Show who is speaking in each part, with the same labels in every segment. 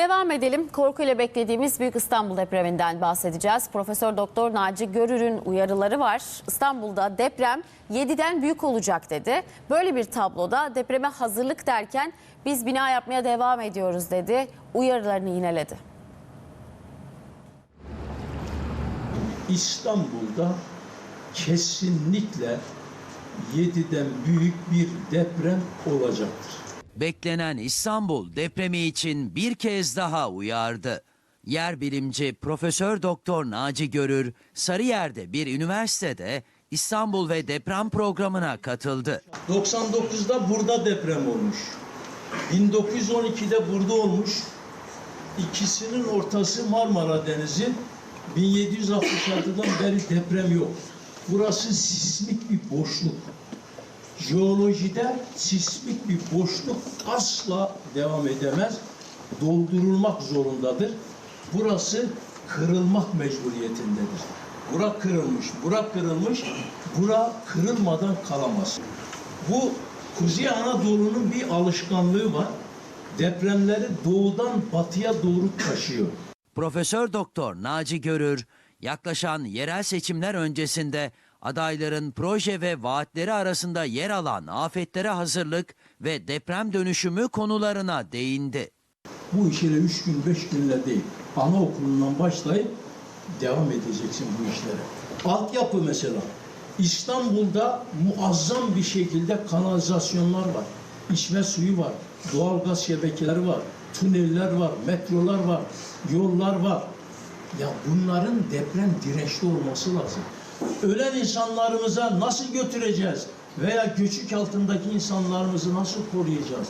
Speaker 1: Devam edelim. Korkuyla beklediğimiz Büyük İstanbul depreminden bahsedeceğiz. Profesör Doktor Naci Görür'ün uyarıları var. İstanbul'da deprem 7'den büyük olacak dedi. Böyle bir tabloda depreme hazırlık derken biz bina yapmaya devam ediyoruz dedi. Uyarılarını yineledi.
Speaker 2: İstanbul'da kesinlikle 7'den büyük bir deprem olacaktır.
Speaker 3: Beklenen İstanbul depremi için bir kez daha uyardı. Yer bilimci Profesör Doktor Naci Görür, Sarıyer'de bir üniversitede İstanbul ve deprem programına katıldı.
Speaker 2: 99'da burada deprem olmuş. 1912'de burada olmuş. İkisinin ortası Marmara Denizi. 1766'dan beri deprem yok. Burası sismik bir boşluk. Jeolojide sismik bir boşluk asla devam edemez. Doldurulmak zorundadır. Burası kırılmak mecburiyetindedir. Bura kırılmış, bura kırılmış, bura kırılmadan kalamaz. Bu Kuzey Anadolu'nun bir alışkanlığı var. Depremleri doğudan batıya doğru taşıyor.
Speaker 3: Profesör Doktor Naci Görür, yaklaşan yerel seçimler öncesinde adayların proje ve vaatleri arasında yer alan afetlere hazırlık ve deprem dönüşümü konularına değindi.
Speaker 2: Bu işlere üç gün, beş günle değil. Anaokulundan başlayıp devam edeceksin bu işlere. Altyapı mesela. İstanbul'da muazzam bir şekilde kanalizasyonlar var. İçme suyu var. Doğalgaz şebekeleri var. Tüneller var. Metrolar var. Yollar var. Ya bunların deprem dirençli olması lazım. Ölen insanlarımıza nasıl götüreceğiz? Veya göçük altındaki insanlarımızı nasıl koruyacağız?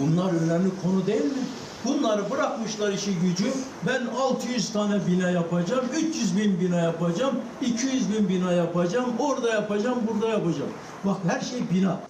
Speaker 2: Bunlar önemli konu değil mi? Bunları bırakmışlar işi gücü. Ben 600 tane bina yapacağım, 300 bin bina yapacağım, 200 bin bina yapacağım, orada yapacağım, burada yapacağım. Bak her şey bina.